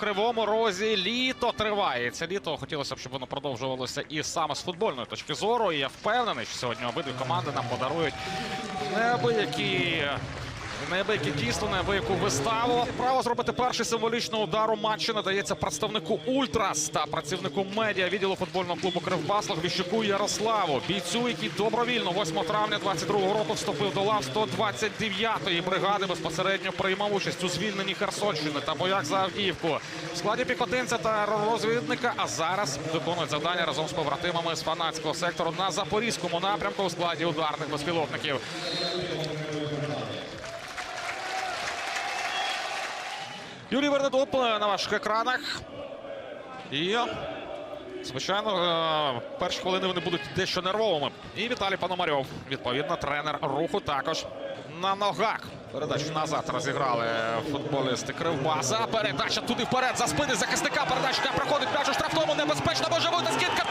кривому розі літо триває. Це літо хотілося б, щоб воно продовжувалося і саме з футбольної точки зору. І я впевнений, що сьогодні обидві команди нам подарують неабиякі. Неабиякі дійсно, неабияку виставу. Право зробити перший символічний удар у матчі надається представнику Ультрас та працівнику медіа відділу футбольного клубу Кривбас Логвіщуку Ярославу. Бійцю, який добровільно 8 травня 22-го року вступив до лав 129-ї бригади. Безпосередньо приймав участь у звільненні Херсонщини та боях за Авдіївку в складі піхотинця та розвідника. А зараз виконують завдання разом з побратимами з фанатського сектору на запорізькому напрямку у складі ударних безпілотників. Юрій Вернедоп на ваших екранах. І, звичайно, е, перші хвилини вони будуть дещо нервовими. І Віталій Пономарьов, відповідно, тренер руху також на ногах. Передачу назад розіграли футболісти Кривбаса. Передача туди вперед за спини захисника. Передача проходить м'яч у штрафному. Небезпечно може бути скидка.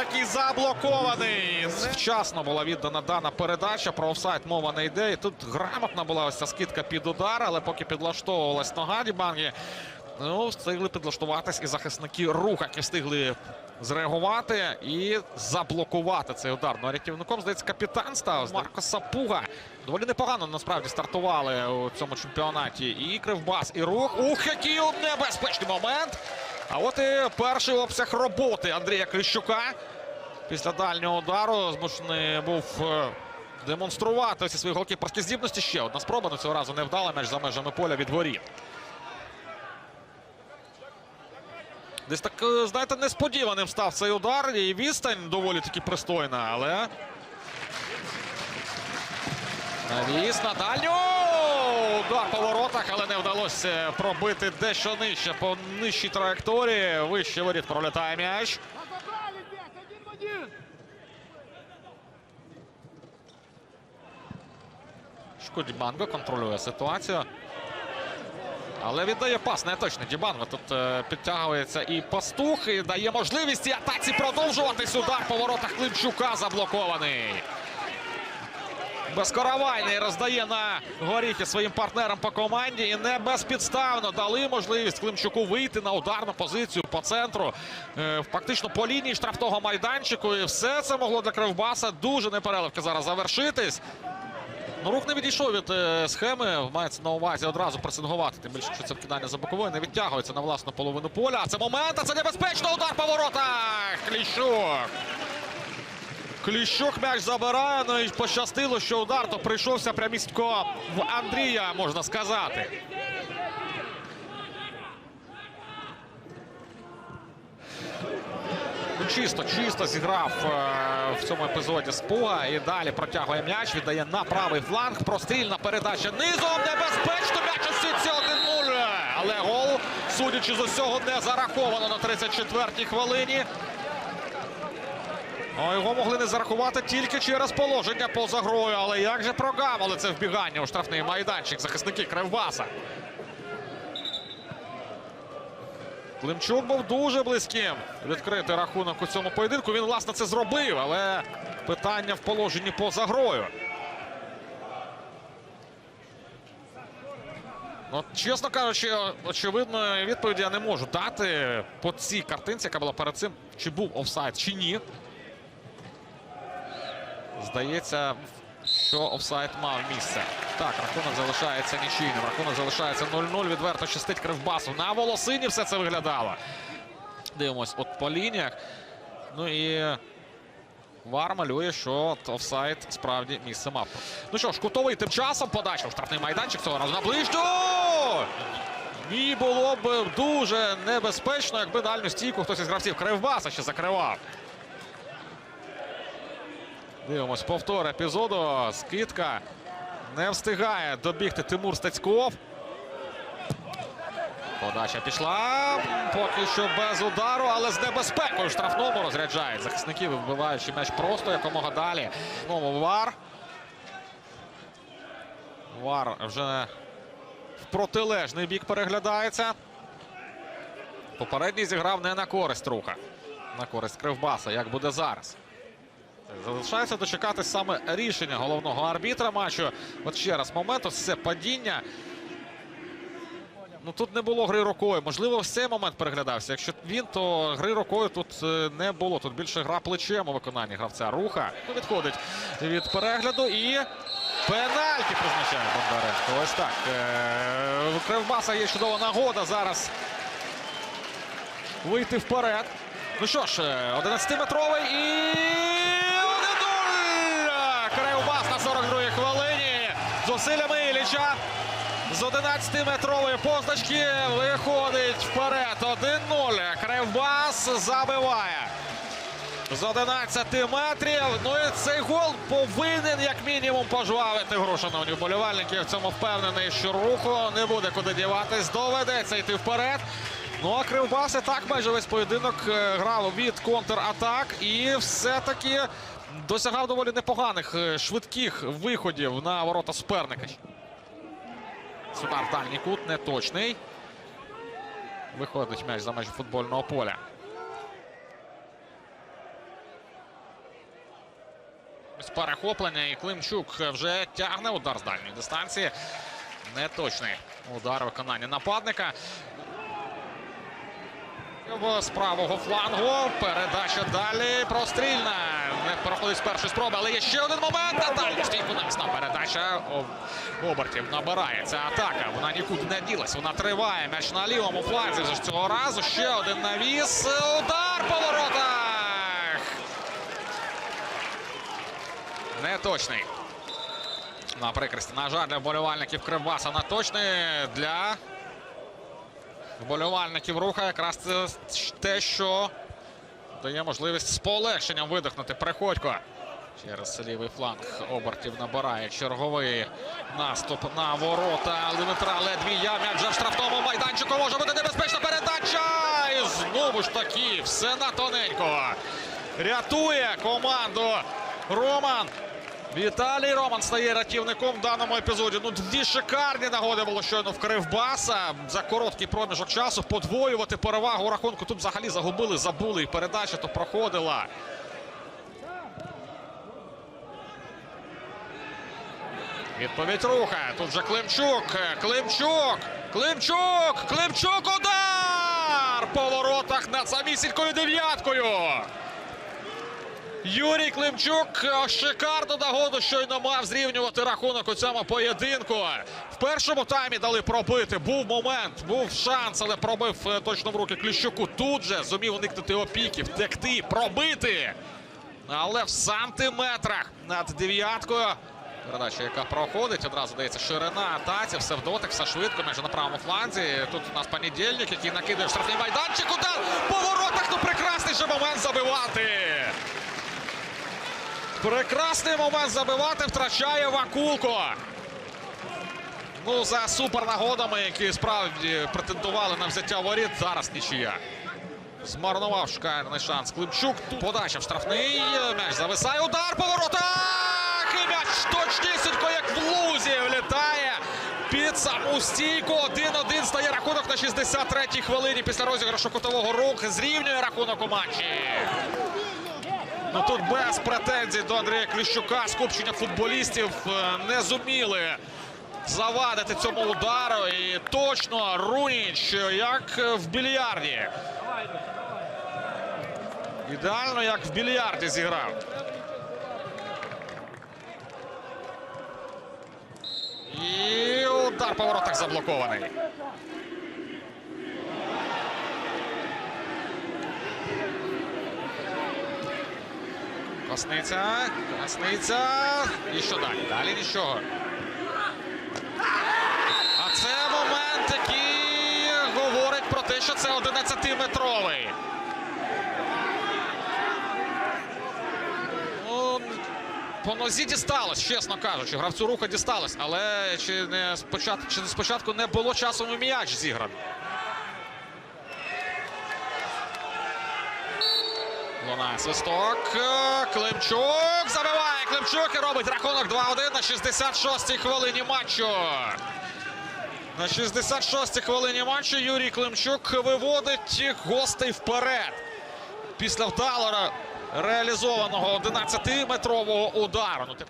Удар, який заблокований. Вчасно була віддана дана передача. Про офсайд мова не йде. І тут грамотна була ось ця скидка під удар, але поки підлаштовувалась нога Дібангі, ну, встигли підлаштуватись і захисники руха, які встигли зреагувати і заблокувати цей удар. Ну, а рятівником, здається, капітан став Марко Сапуга. Доволі непогано насправді стартували у цьому чемпіонаті. І Кривбас, і рух. Ух, який небезпечний момент. А от і перший обсяг роботи Андрія Кліщука. Після дальнього удару змушений був е, демонструвати ці свої голкіперські здібності. Ще одна спроба, але цього разу не вдала м'яч за межами поля від воріт. Десь так, е, знаєте, несподіваним став цей удар. І відстань доволі таки пристойна, але. Навіс на дальню. Удар по воротах, але не вдалося пробити дещо нижче по нижчій траєкторії. Вище воріт пролітає м'яч. Разобрали здесь, один в один. Шкоді Банго контролює ситуацію. Але віддає пас, не точно. Дібанго тут е, підтягується і пастух, і дає можливість і атаці продовжуватись. Удар по воротах Климчука заблокований. Безкоровайний роздає на горіхи своїм партнерам по команді і не безпідставно дали можливість Климчуку вийти на ударну позицію по центру, е, фактично по лінії штрафного майданчику. І все це могло для Кривбаса дуже непереливки зараз завершитись. Ну, рух не відійшов від е, схеми. Мається на увазі одразу пресингувати. Тим більше, що це вкидання за боковою не відтягується на власну половину поля. Це момент, а це небезпечно. Удар по воротах. Кліщук. Кліщук м'яч забирає. Ну і пощастило, що удар то прийшовся прямістко в Андрія, можна сказати. Ну, Чисто, чисто зіграв е, в цьому епізоді Спуга і далі протягує м'яч, віддає на правий фланг. Прострільна передача низом. Небезпечно м'яч у сітці 1-0. Але гол, судячи з усього, не зараховано на 34-й хвилині. О, його могли не зарахувати тільки через положення поза грою. Але як же прогавили це вбігання у штрафний майданчик захисники Кривбаса. Климчук був дуже близьким відкрити рахунок у цьому поєдинку. Він, власне, це зробив, але питання в положенні поза грою. Ну, чесно кажучи, очевидно, відповіді я не можу дати по цій картинці, яка була перед цим, чи був офсайд, чи ні. Здається, що офсайд мав місце. Так, рахунок залишається нічийним. Рахунок залишається 0-0. Відверто щастить Кривбасу. На волосині все це виглядало. Дивимось от по лініях. Ну і Вар малює, що офсайд справді місце мав. Ну що ж, кутовий тим часом подача в штрафний майданчик цього разу на ближню. І було б дуже небезпечно, якби дальню стійку хтось із гравців Кривбаса ще закривав. Дивимось повтор епізоду. Скидка. Не встигає добігти Тимур Стецьков. Подача пішла. Поки що без удару, але з небезпекою штрафному розряджають захисників, вбиваючи м'яч просто якомога далі. Знову вар. Вар вже в протилежний бік переглядається. Попередній зіграв не на користь руха. На користь Кривбаса. Як буде зараз? Залишається дочекатись саме рішення головного арбітра матчу. От ще раз момент, ось це падіння. Ну тут не було гри рукою. Можливо, ось цей момент переглядався. Якщо він, то гри рукою тут е, не було. Тут більше гра плечем у виконанні гравця. Руха відходить від перегляду і пенальті призначає Бондаренко. Ось так. Е, У Кривбаса є чудова нагода зараз вийти вперед. Ну що ж, е, 11-метровий і Зусиллями Ілліча з 11-метрової позначки виходить вперед. 1-0. Кривбас забиває. З 11 метрів. Ну і цей гол повинен як мінімум пожвавити гру, шановні вболівальники. В цьому впевнений, що руху не буде куди діватись. Доведеться йти вперед. Ну а Кривбас і так майже весь поєдинок е, грав від контратак і все-таки досягав доволі непоганих е, швидких виходів на ворота суперника. Удар в дальній кут неточний. Виходить м'яч за межі футбольного поля. Ось перехоплення і Климчук вже тягне удар з дальньої дистанції. Неточний удар виконання нападника. З правого флангу. Передача далі. Прострільна. Не проходить з першої спроби, але є ще один момент. На дальню стійку навісна передача. Обертів набирає. Ця атака. Вона нікуди не ділась. Вона триває. М'яч на лівому фланзі. Вже цього разу. Ще один навіс. Удар по воротах. Неточний. На прикресті. На жаль, для вболівальників Кривбаса на точний. Для вболівальників руха якраз те, що дає можливість з полегшенням видихнути. Приходько. Через лівий фланг обертів набирає черговий наступ на ворота Дмитра Ледвія. М'яч за штрафному майданчику може бути небезпечна передача. І знову ж таки, все на тоненько. Рятує команду Роман. Віталій Роман стає рятівником в даному епізоді. Ну, дві шикарні нагоди було щойно в Кривбаса. За короткий проміжок часу подвоювати перевагу рахунку. Тут взагалі загубили, забули. І передача то проходила. Відповідь руха. Тут же Климчук. Климчук. Климчук. Климчук. Удар! По воротах над самісінькою дев'яткою. Юрій Климчук е, шикарну нагоду щойно мав зрівнювати рахунок у цьому поєдинку. В першому таймі дали пробити. Був момент, був шанс, але пробив е, точно в руки Кліщуку. Тут же зумів уникнути опіки, втекти, пробити. Але в сантиметрах над дев'яткою. Передача, яка проходить, одразу дається ширина атаці, все в дотик, все швидко, майже на правому фланзі. Тут у нас понедільник, який накидає штрафний майданчик. Удар по воротах, ну прекрасний же момент забивати. Прекрасний момент забивати втрачає Вакулко. Ну, за супернагодами, які справді претендували на взяття воріт, зараз нічия. Змарнував шуканий шанс. Климчук. Подача в штрафний. М'яч зависає. Удар по воротах. І м'яч точнісінько, як в лузі, влітає. Під саму стійку. 1-1 стає рахунок на 63-й хвилині після розіграшу кутового рух. Зрівнює рахунок у матчі. Ну тут без претензій до Андрія Кліщука скупчення футболістів е, не зуміли завадити цьому удару. І точно Руніч, як в більярді. Ідеально, як в більярді зіграв. І удар по воротах заблокований. Косниця, Косниця. І що далі? Далі нічого. А це момент, який говорить про те, що це 11-метровий. Ну, по нозі дісталось, чесно кажучи. Гравцю руха дісталось. Але чи не спочатку, чи спочатку не було часу у м'яч зігран? Лунає свисток. Климчук забиває Климчук і робить рахунок 2-1 на 66-й хвилині матчу. На 66-й хвилині матчу Юрій Климчук виводить гостей вперед. Після вдало ре- реалізованого 11-метрового удару. Ну, ти-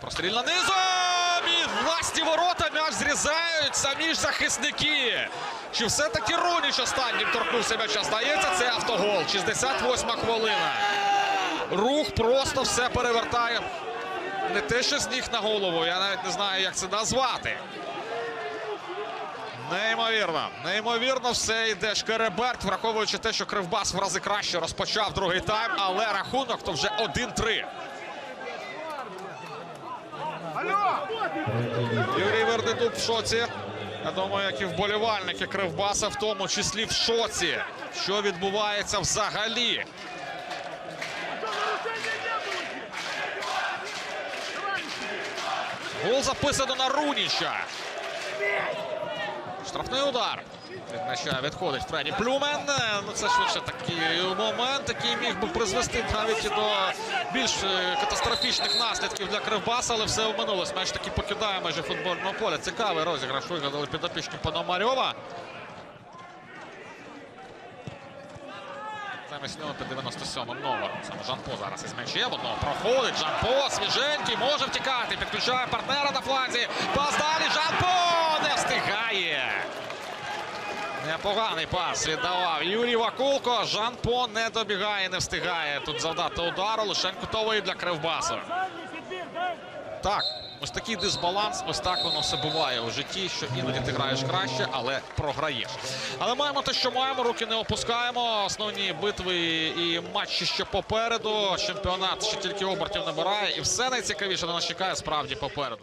Прострільна низом! І власні ворота м'яч зрізають самі ж захисники. Чи все-таки Руніч останнім торкнувся м'яча? Здається, це автогол. 68-ма хвилина. Рух просто все перевертає. Не те, що з ніг на голову. Я навіть не знаю, як це назвати. Неймовірно, неймовірно, все йде шкереберть, враховуючи те, що Кривбас в рази краще розпочав другий тайм, але рахунок то вже 1-3. Юрій Вердедук в шоці. Я думаю, як і вболівальники Кривбаса, в тому числі в шоці. Що відбувається взагалі? Гол записано на Руніча. Штрафний удар. Від відходить Фредді Плюмен. Ну це швидше такий момент, який міг би призвести навіть і до більш е, катастрофічних наслідків для Кривбаса, але все обминулось. М'яч таки покидає майже футбольного поля. Цікавий розіграш вигадали підопічні Пономарьова. Замість нього під 97-м нова. Саме Жанпо зараз із м'ячем одного проходить. Жанпо свіженький, може втікати. Підключає партнера на фланзі. Пас далі. Жанпо не встигає. Непоганий пас віддавав Юрій Вакулко. Жанпо не добігає, не встигає тут завдати удару. Лишень кутовий для Кривбасу. Так, ось такий дисбаланс, ось так воно все буває у житті, що іноді ти граєш краще, але програєш. Але маємо те, що маємо, руки не опускаємо. Основні битви і матчі ще попереду. Чемпіонат ще тільки обертів набирає, і все найцікавіше на нас чекає справді попереду.